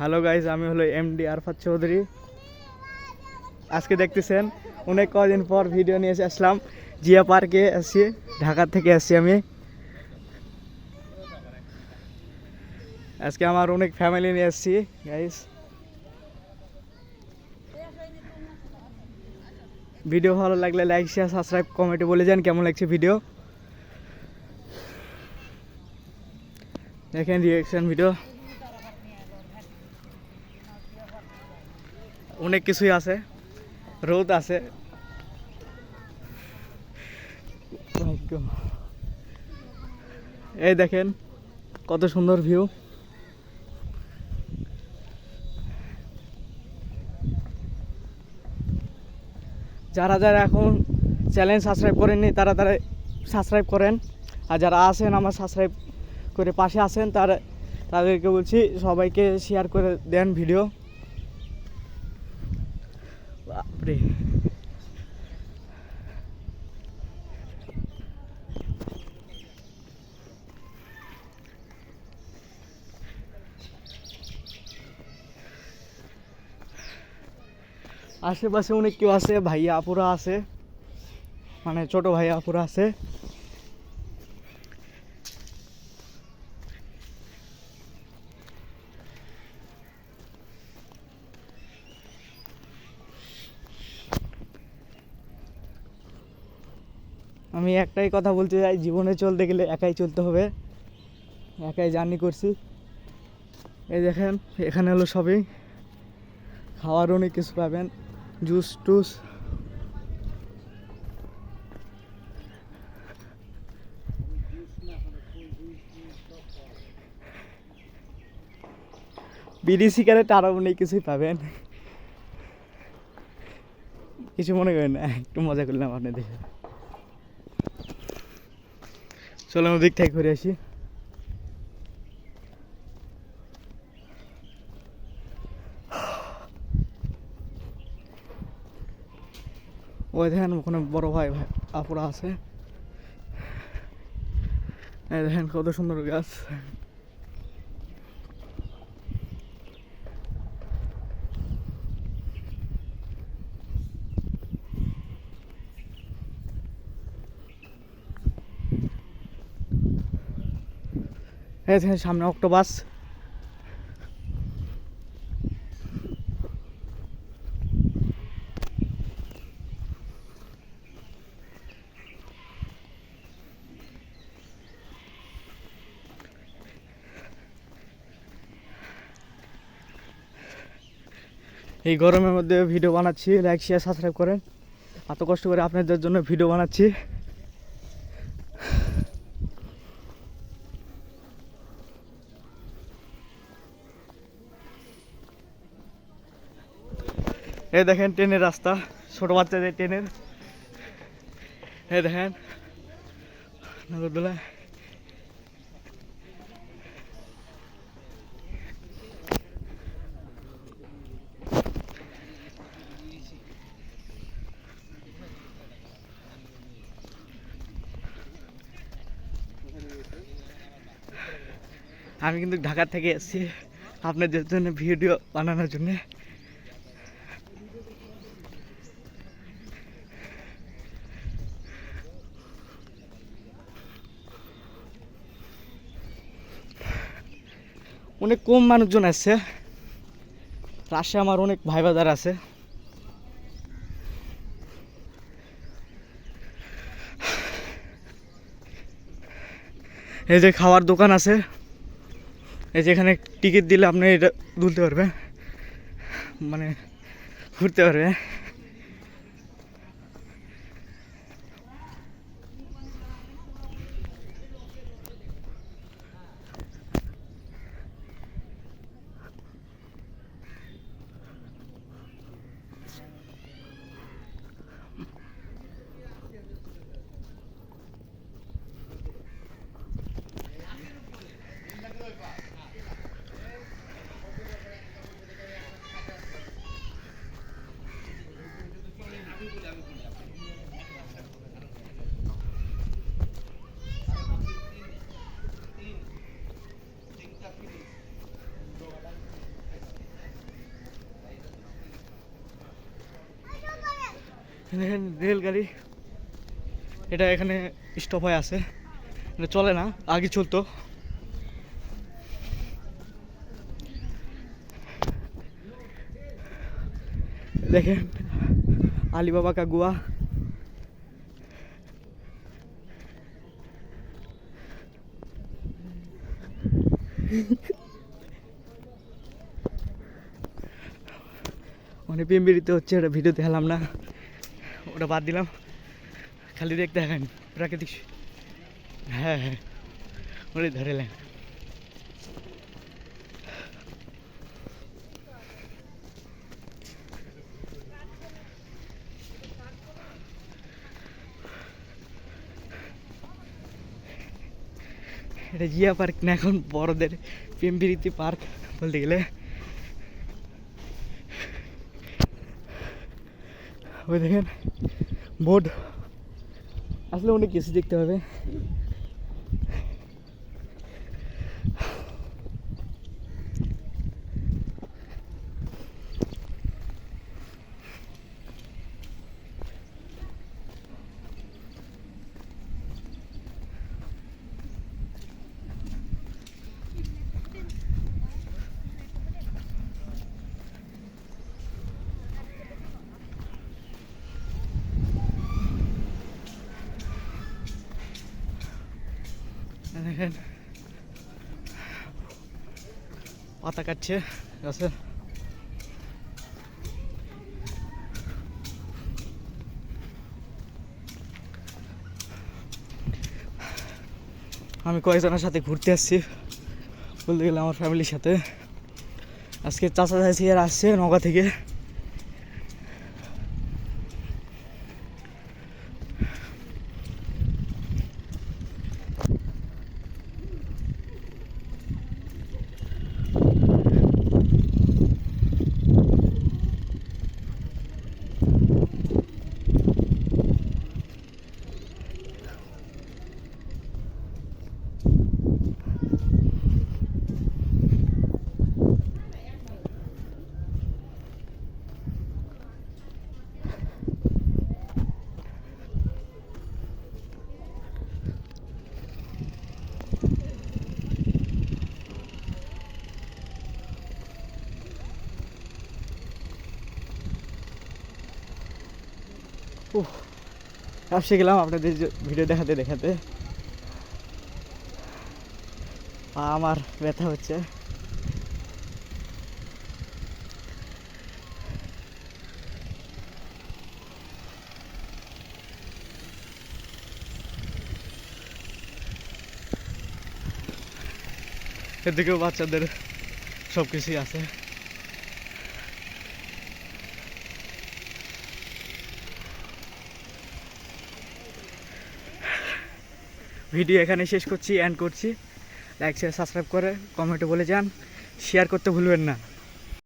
Hello guys আমি হলো MD Arfat Chowdhury. আজকে দেখতেছেন, অনেক কদিন পর ভিডিও নিয়ে এসে আসলাম। জিয়া পার্কে আসছি ঢাকা থেকে আসছি আমি। আজকে আমার অনেক ফ্যামিলি নিয়ে এসছি গাইজ ভিডিও ভালো লাগলে লাইক শেয়ার সাবস্ক্রাইব কমেন্টে বলে যান কেমন লাগছে ভিডিও দেখেন রিয়েকশন ভিডিও অনেক কিছুই আছে। রোদ আছে। এই দেখেন, কত সুন্দর ভিউ। যারা যারা এখন চ্যানেল সাবস্ক্রাইব করেননি, তারা তারা সাবস্ক্রাইব করেন। আর যারা আছেন, আমার সাবস্ক্রাইব করে পাশে আছেন, তারা তাদেরকে বলছি, সবাইকে শেয়ার করে দেন ভিডিও বাপরে আশেপাশে অনেক কেউ আছে ভাইয়া আপুরা আছে মানে ছোট ভাইয়া আপুরা আছে আমি একটাই কথা বলতে চাই, জীবনে চলতে গেলে একাই চলতে হবে। একাই জার্নি করছি। এই দেখেন, এখানে হলো সবই। খাওয়ার অনেক কিছু পাবেন। জুস, টুস। বিড়ি, সিগারেট আরও অনেক কিছুই পাবেন। কিছু মনে করেন না, একটু মজা করলাম আপনি চলো ওদিক থেকে ঘুরে আসি। ওই দেখেন ওখানে বড় ভাই ভাই, আপুরা আছে। দেখেন কত সুন্দর গাছ। সামনে অক্টোবাস এই গরমের মধ্যে ভিডিও বানাচ্ছি লাইক শেয়ার সাবস্ক্রাইব করেন। এত কষ্ট করে আপনাদের জন্য ভিডিও বানাচ্ছি। এই দেখেন ট্রেনের রাস্তা, ছোট বাচ্চাদের ট্রেনের। এই দেখেন আমি কিন্তু ঢাকা থেকে এসেছি আপনাদের জন্য ভিডিও বানানোর জন্যে। অনেক কম মানুষজন আসছে রাশে আমার অনেক ভাই বাজার আছে। এই যে খাওয়ার দোকান আছে। এই যে এখানে টিকিট দিলে আপনি এটা তুলতে পারবেন। মানে ঘুরতে পারবে রেলগাড়ি। এটা এখানে স্টপ হয়ে আছে। এটা চলে না, আগে চলতো। দেখেন, আলিবাবা কা গুয়া। মানে পিম্বিরিতে হচ্ছে ওটা ভিডিও দেখালাম না। ওটা বাদ দিলাম। খালি দেখতে দেখেন প্রাকৃতিক হ্যাঁ হ্যাঁ। ওটাই ধরে নেন এটা জিয়া পার্ক না, এখন বড়দের পিম্পিরিতি পার্ক বলতে গেলে। ওই দেখেন বোর্ড। আসলে অনেক কিছু দেখতে হবে। দেখেন। পাতা কাটছে গাছের আমি কয়েকজনের সাথে ঘুরতে আসছি। বলতে গেলে আমার ফ্যামিলির সাথে। আজকে চাচা আর আসছে নগা থেকে। আসে গেলাম আপনাদের ভিডিও দেখাতে দেখাতে। আমার ব্যথা হচ্ছে। এদিকেও বাচ্চাদের সব কিছুই আছে। ভিডিও এখানে শেষ করছি অ্যান্ড করছি। লাইক শেয়ার সাবস্ক্রাইব করে কমেন্টে বলে যান। শেয়ার করতে ভুলবেন না।